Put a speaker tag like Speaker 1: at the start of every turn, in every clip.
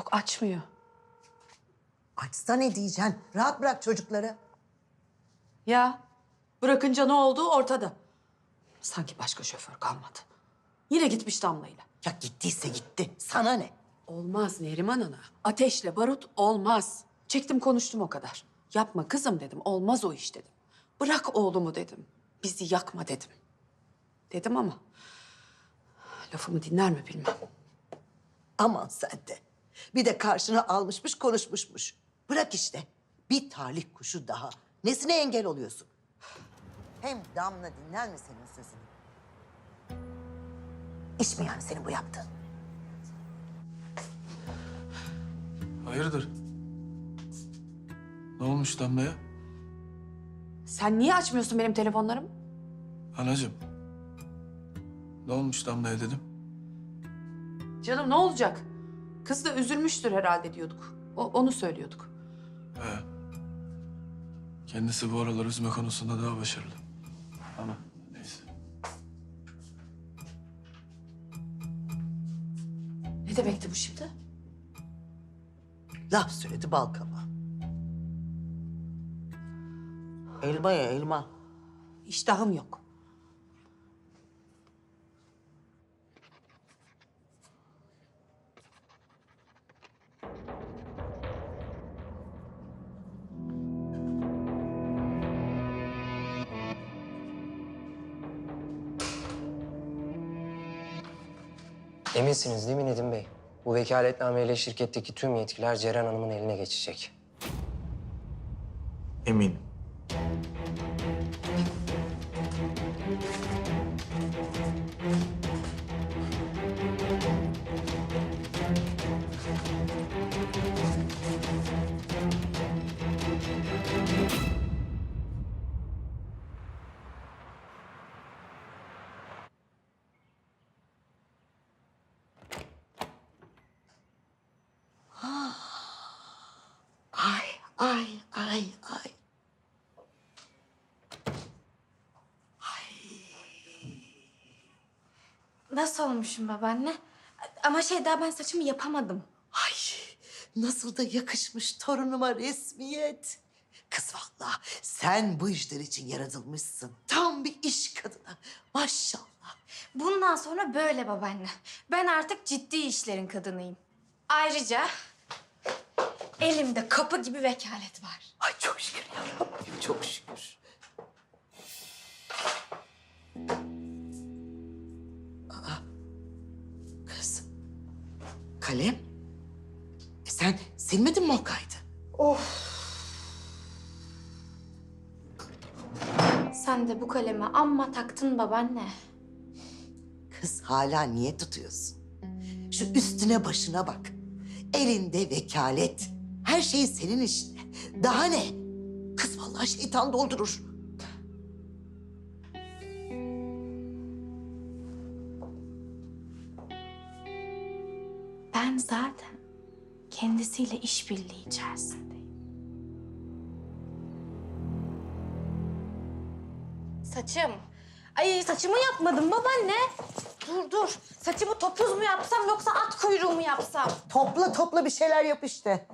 Speaker 1: Yok açmıyor.
Speaker 2: Açsa ne diyeceksin? Rahat bırak çocukları.
Speaker 1: Ya bırakınca ne olduğu ortada. Sanki başka şoför kalmadı. Yine gitmiş Damla'yla.
Speaker 2: Ya gittiyse gitti. Sana ne?
Speaker 1: Olmaz Neriman Ana. Ateşle barut olmaz. Çektim konuştum o kadar. Yapma kızım dedim. Olmaz o iş dedim. Bırak oğlumu dedim. Bizi yakma dedim. Dedim ama lafımı dinler mi bilmem.
Speaker 2: Aman sen de. Bir de karşına almışmış konuşmuşmuş. Bırak işte. Bir talih kuşu daha. Nesine engel oluyorsun? Hem Damla dinler mi senin sözünü? İş mi yani senin bu yaptığın?
Speaker 3: Hayırdır? Ne olmuş Damla'ya?
Speaker 1: Sen niye açmıyorsun benim telefonlarımı?
Speaker 3: Anacığım. Ne olmuş Damla'ya dedim.
Speaker 1: Canım ne olacak? Kız da üzülmüştür herhalde diyorduk. O, onu söylüyorduk.
Speaker 3: He. Kendisi bu aralar üzme konusunda daha başarılı. Ama neyse.
Speaker 1: Ne demekti bu şimdi?
Speaker 2: Laf söyledi bal kabağı. Elma ya elma.
Speaker 1: İştahım yok.
Speaker 4: Eminsiniz değil mi Nedim Bey? Bu vekaletnameyle şirketteki tüm yetkiler Ceren Hanım'ın eline geçecek.
Speaker 5: Eminim.
Speaker 2: Ay ay ay ay.
Speaker 6: Nasıl olmuşum babaanne? Ama şey daha ben saçımı yapamadım.
Speaker 2: Ay nasıl da yakışmış torunuma resmiyet. Kız vallahi sen bu işler için yaratılmışsın. Tam bir iş kadını. Maşallah.
Speaker 6: Bundan sonra böyle babaanne. Ben artık ciddi işlerin kadınıyım. Ayrıca elimde kapı gibi vekalet var.
Speaker 2: Ay çok şükür ya Rabbim çok şükür. Aa, kız. Kalem. E sen silmedin mi o kaydı?
Speaker 6: Sen de bu kaleme amma taktın babaanne.
Speaker 2: Kız hala niye tutuyorsun? Şu üstüne başına bak. Elinde vekalet. Her şey senin işine. Daha ne? Kız vallahi şeytan doldurur.
Speaker 6: Ben zaten kendisiyle işbirliği içerisindeyim. Saçım. Ay saçımı yapmadım babaanne. Dur dur. Saçımı topuz mu yapsam yoksa at kuyruğu mu yapsam?
Speaker 2: Topla topla bir şeyler yap işte.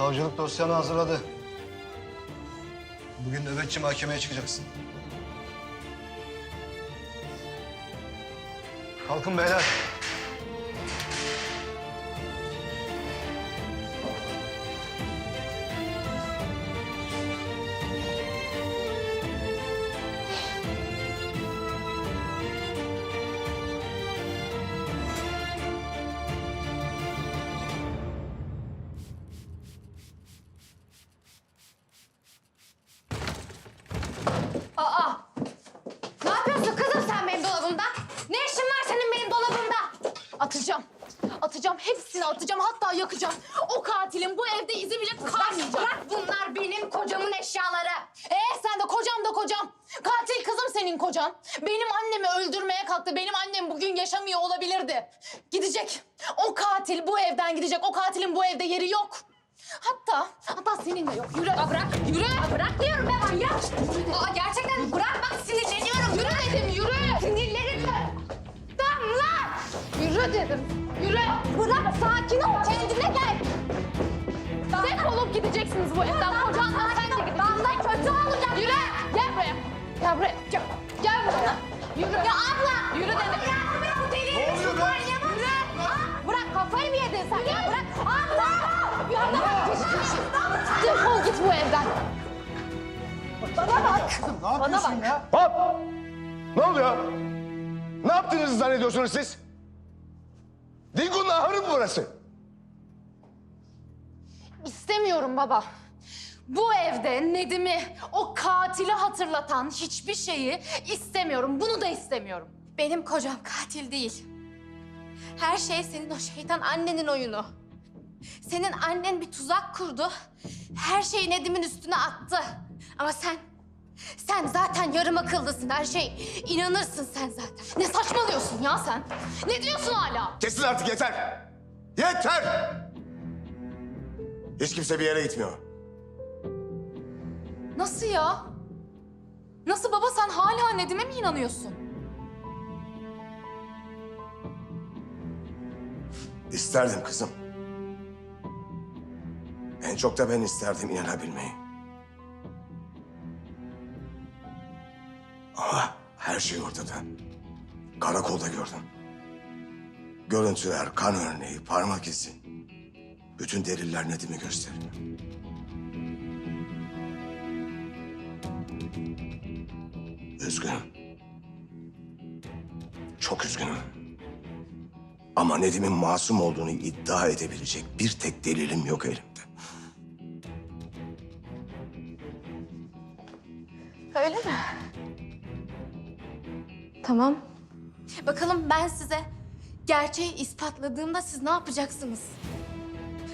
Speaker 5: Savcılık dosyanı hazırladı. Bugün nöbetçi mahkemeye çıkacaksın. Kalkın beyler.
Speaker 7: Atacağım. Atacağım. Hepsini atacağım. Hatta yakacağım. O katilin bu evde izi bile kalmayacak.
Speaker 6: Bırak bunlar benim kocamın eşyaları.
Speaker 7: Ee sen de kocam da kocam. Katil kızım senin kocan. Benim annemi öldürmeye kalktı. Benim annem bugün yaşamıyor olabilirdi. Gidecek. O katil bu evden gidecek. O katilin bu evde yeri yok. Hatta, hatta senin de yok. Yürü.
Speaker 6: Aa, bırak.
Speaker 7: Yürü.
Speaker 6: Aa, bırak diyorum be manyak. Aa, gerçekten bırak bak sinirleniyorum.
Speaker 7: Yürü dedim, yürü. Yürü dedim. Yürü.
Speaker 6: Bırak sakin ol kendine gel.
Speaker 7: Defolup gideceksiniz bu evden. Kocanla sen de gideceksin.
Speaker 6: Damla kötü olacak.
Speaker 7: Yürü. Gel buraya. Gel buraya. Gel, gel buraya. Yürü.
Speaker 6: Ya abla.
Speaker 7: Yürü dedim.
Speaker 6: Bırak bırak bu deliği.
Speaker 5: Ne oluyor be?
Speaker 6: Yürü. Aa, Bırak kafayı mı yedin sen ya? Bırak. Abla. Ya bırak.
Speaker 7: Defol git bu evden.
Speaker 6: Bana bak.
Speaker 5: Ne yapıyorsun ya?
Speaker 8: Hop! Ne oluyor? Ne yaptığınızı zannediyorsunuz siz? Dingo'nun ahırı mı burası?
Speaker 7: İstemiyorum baba. Bu evde Nedim'i, o katili hatırlatan hiçbir şeyi istemiyorum. Bunu da istemiyorum.
Speaker 6: Benim kocam katil değil. Her şey senin o şeytan annenin oyunu. Senin annen bir tuzak kurdu. Her şeyi Nedim'in üstüne attı. Ama sen, sen zaten yarım akıllısın. Her şey inanırsın sen zaten.
Speaker 7: Ne saçmalıyorsun ya sen? Ne diyorsun hala?
Speaker 8: Kesin artık yeter! Yeter! Hiç kimse bir yere gitmiyor.
Speaker 7: Nasıl ya? Nasıl baba sen hala Nedim'e mi inanıyorsun?
Speaker 8: İsterdim kızım. En çok da ben isterdim inanabilmeyi. Her şey ortada. Karakolda gördüm. Görüntüler, kan örneği, parmak izi. Bütün deliller Nedim'i gösteriyor. Üzgünüm. Çok üzgünüm. Ama Nedim'in masum olduğunu iddia edebilecek bir tek delilim yok elimde.
Speaker 6: Öyle mi? Tamam. Bakalım ben size gerçeği ispatladığımda siz ne yapacaksınız?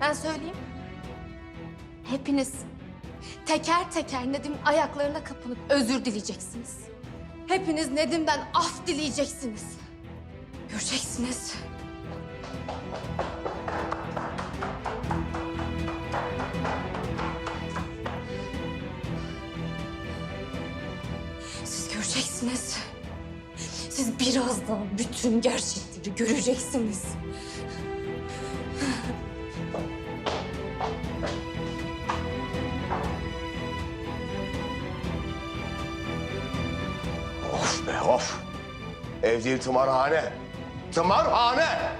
Speaker 6: Ben söyleyeyim. Hepiniz teker teker Nedim ayaklarına kapanıp özür dileyeceksiniz. Hepiniz Nedim'den af dileyeceksiniz. Göreceksiniz. Siz göreceksiniz. Birazdan bütün gerçekleri göreceksiniz.
Speaker 8: Of be of. Ev değil tımarhane. Tımarhane!